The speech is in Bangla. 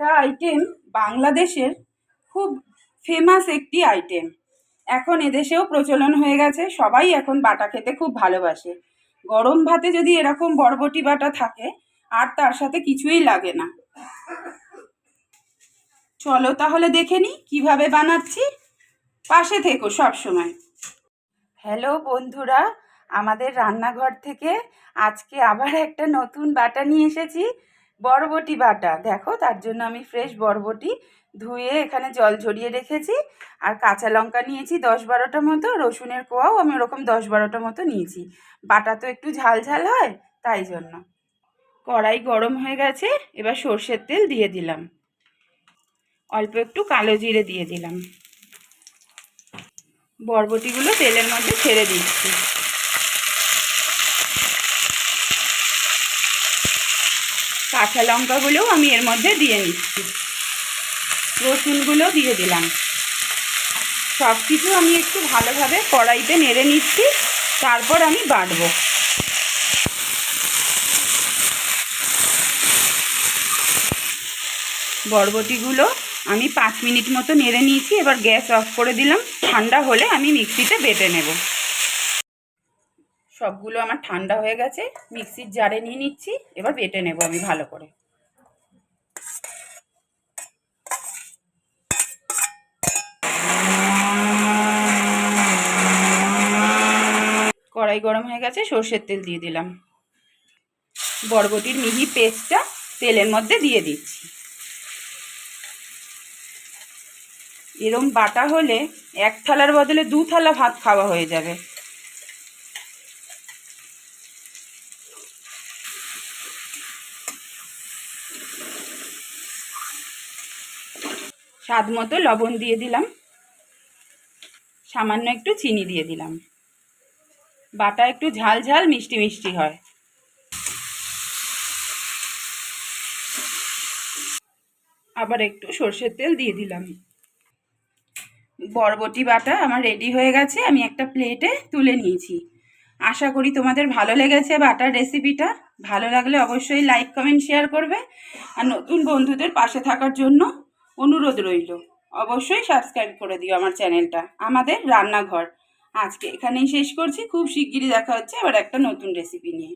একটা আইটেম বাংলাদেশের খুব ফেমাস একটি আইটেম এখন এদেশেও প্রচলন হয়ে গেছে, সবাই এখন বাটা খেতে খুব ভালোবাসে। গরম ভাতে যদি এরকম বরবটি বাটা থাকে, আর তার সাথে কিছুই লাগে না। চলো তাহলে দেখে নিই কীভাবে বানাচ্ছি। পাশে থেকো সব সময়। হ্যালো বন্ধুরা, আমাদের রান্নাঘর থেকে আজকে আবার একটা নতুন বাটা নিয়ে এসেছি। বরবটি বাটা। দেখো, তার জন্য আমি ফ্রেশ বরবটি ধুয়ে এখানে জল ঝরিয়ে রেখেছি। আর কাঁচা লঙ্কা নিয়েছি দশ বারোটা মতো, রসুনের কোয়াও আমি ওরকম দশ বারোটা মতো নিয়েছি। বাটা তো একটু ঝাল ঝাল হয়, তাই জন্য। কড়াই গরম হয়ে গেছে, এবার সর্ষের তেল দিয়ে দিলাম। অল্প একটু কালো জিরে দিয়ে দিলাম। বরবটিগুলো তেলের মধ্যে ছেড়ে দিচ্ছি। কাঁচা লঙ্কাগুলোও আমি এর মধ্যে দিয়ে নিচ্ছি। রসুনগুলো দিয়ে দিলাম। সব কিছু আমি একটু ভালোভাবে কড়াইতে নেড়ে নিচ্ছি, তারপর আমি বাটবো। বরবটিগুলো আমি পাঁচ মিনিট মতো নেড়ে নিয়েছি, এবার গ্যাস অফ করে দিলাম। ঠান্ডা হলে আমি মিক্সিতে বেটে নেব। সবগুলো আমার ঠান্ডা হয়ে গেছে, মিক্সির জারে নিয়ে নিচ্ছি, এবার বেটে নেব আমি ভালো করে। কড়াই গরম হয়ে গেছে, সর্ষের তেল দিয়ে দিলাম। বরবটির মিহি পেস্টটা তেলের মধ্যে দিয়ে দিচ্ছি। এরম বাটা হলে এক থালার বদলে দু থালা ভাত খাওয়া হয়ে যাবে। স্বাদ মতো লবণ দিয়ে দিলাম। সামান্য একটু চিনি দিয়ে দিলাম। বাটা একটু ঝাল ঝাল, মিষ্টি মিষ্টি হয়। আবার একটু সর্ষের তেল দিয়ে দিলাম। বরবটি বাটা আমার রেডি হয়ে গেছে, আমি একটা প্লেটে তুলে নিয়েছি। আশা করি তোমাদের ভালো লেগেছে বাটার রেসিপিটা ভালো লাগলে অবশ্যই লাইক কমেন্ট শেয়ার করবে। আর নতুন বন্ধুদের পাশে থাকার জন্য অনুরোধ রইল। অবশ্যই সাবস্ক্রাইব করে দিও আমার চ্যানেলটা, আমাদের রান্নাঘর। আজকে এখানেই শেষ করছি, খুব শিগগিরই দেখা হচ্ছে আবার একটা নতুন রেসিপি নিয়ে।